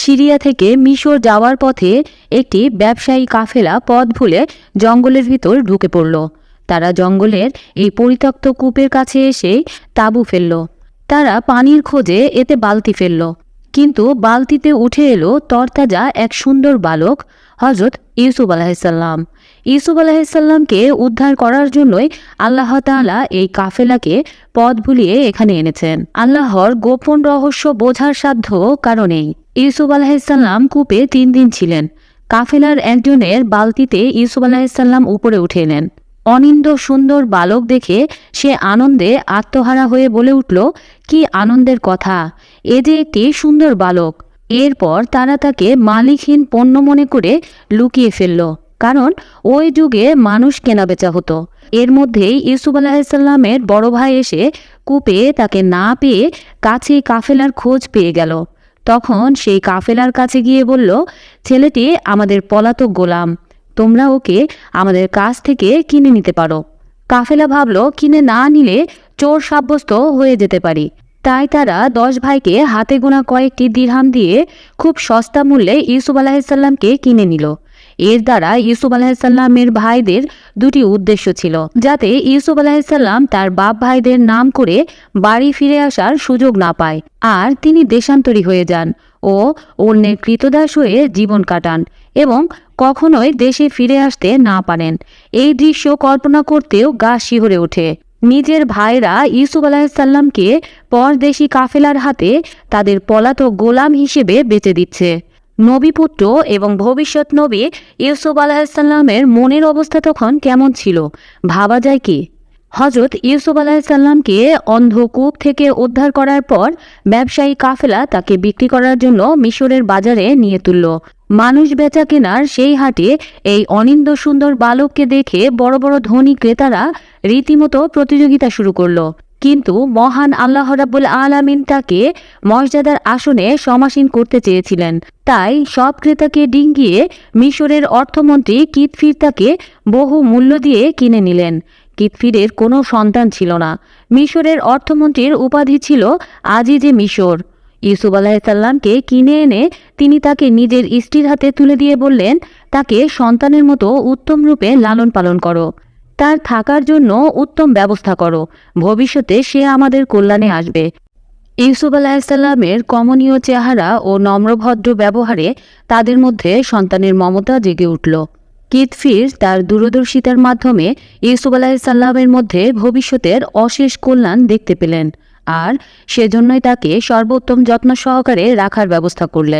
Syria থেকে মিশর যাওয়ার পথে একটি ব্যবসায়ী কাফেলা পথ ভুলে জঙ্গলের ভিতর ঢুকে পড়ল। তারা জঙ্গলের এই পরিত্যক্ত কূপের কাছে এসে তাঁবু ফেলল। তারা পানির খোঁজে এতে বালতি ফেলল। কিন্তু বালতিতে উঠে এলো তরতাজা এক সুন্দর বালক হজরত ইউসুফ আলাহিসাল্লাম ইউসুফ আলাহিসাল্লামকে উদ্ধার করার জন্যই আল্লাহ তাআলা এই কাফেলাকে পথ ভুলিয়ে এখানে এনেছেন। আল্লাহর গোপন রহস্য বোঝার সাধ্য কারণেই ইউসুফ আলাহিসাল্লাম কূপে তিন দিন ছিলেন। কাফেলার একজনের বালতিতে ইউসুফ আলাহিসাল্লাম উপরে উঠে এলেন। অনিন্দ সুন্দর বালক দেখে সে আনন্দে আত্মহারা হয়ে বলে উঠল, কি আনন্দের কথা, এ যে একটি সুন্দর বালক। এরপর তারা তাকে মালিকহীন পণ্য মনে করে লুকিয়ে ফেলল। কারণ ওই যুগে মানুষ কেনাবেচা হতো। এর মধ্যেই ইউসুফ আলাহিসাল্লামের বড় ভাই এসে কূপে তাকে না পেয়ে কাছে কাফেলার খোঁজ পেয়ে গেল। তখন সেই কাফেলার কাছে গিয়ে বলল, ছেলেটি আমাদের পলাতক গোলাম, তোমরা ওকে আমাদের কাছ থেকে কিনে নিতে পারো। কাফেলা ভাবলো, কিনে না নিলে চোর সাব্যস্ত হয়ে যেতে পারি। তাই তারা দশ ভাইকে হাতে গোনা কয়েকটি দিরহাম দিয়ে খুব সস্তা মূল্যে ইউসুফ আলাহিসাল্লামকে কিনে নিল। এর দ্বারা ইউসুফ আলাহিসাল্লামের ভাইদের দুটি উদ্দেশ্য ছিল। যাতে ইউসুফ আলাহিসাল্লাম তার বাপ ভাইদের নাম করে বাড়ি ফিরে আসার সুযোগ না পায় আর তিনি দেশান্তরী হয়ে যান ও অন্যের কৃতদাস হয়ে জীবন কাটান এবং কখনোই দেশে ফিরে আসতে না পারেন। এই দৃশ্য কল্পনা করতেও গা শিহরে ওঠে। নিজের ভাইরা ইউসুফ আলাহিসাল্লামকে পরদেশি কাফেলার হাতে তাদের পলাতক গোলাম হিসেবে বেচে দিচ্ছে। নবীপুত্র এবং ভবিষ্যৎ নবী ইউসুফ আলাহিসাল্লামের মনের অবস্থা তখন কেমন ছিল? ভাবা যায় কি? হজরত ইউসুফ আলাহিসাল্লামকে অন্ধকূপ থেকে উদ্ধার করার পর ব্যবসায়ী কাফেলা তাকে বিক্রি করার জন্য মিশরের বাজারে নিয়ে তুলল। মানুষ বেচা কেনার সেই হাটে এই অনিন্দ সুন্দর বালককে দেখে বড় বড় ধনী ক্রেতারা রীতিমতো প্রতিযোগিতা শুরু করল। কিন্তু মহান আল্লাহ রাব্বুল আলামিন তাকে মর্যাদার আসনে সমাসীন করতে চেয়েছিলেন। তাই সব ক্রেতাকে ডিঙ্গিয়ে মিশরের অর্থমন্ত্রী কিতফির তাকে বহু মূল্য দিয়ে কিনে নিলেন। কিতফিরের কোনো সন্তান ছিল না। মিশরের অর্থমন্ত্রীর উপাধি ছিল আজিজে মিশর। ইউসুফ আলাহিসাল্লামকে কিনে এনে তিনি তাকে নিজের স্ত্রীর হাতে তুলে দিয়ে বললেন, তাকে সন্তানের মতো উত্তম রূপে লালন পালন করো। তার থাকার জন্য উত্তম ব্যবস্থা করো। ভবিষ্যতে সে আমাদের কল্যাণে আসবে। ইউসুফ আলাহিসাল্লামের কমনীয় চেহারা ও নম্রভদ্র ব্যবহারে তাদের মধ্যে সন্তানের মমতা জেগে উঠল। কিতফির তার দূরদর্শিতার মাধ্যমে ইউসুফ আলাহিসাল্লামের মধ্যে ভবিষ্যতের অশেষ কল্যাণ দেখতে পেলেন আর সেজন্যই তাকে সর্বোত্তম যত্ন সহকারে রাখার ব্যবস্থা করলেন।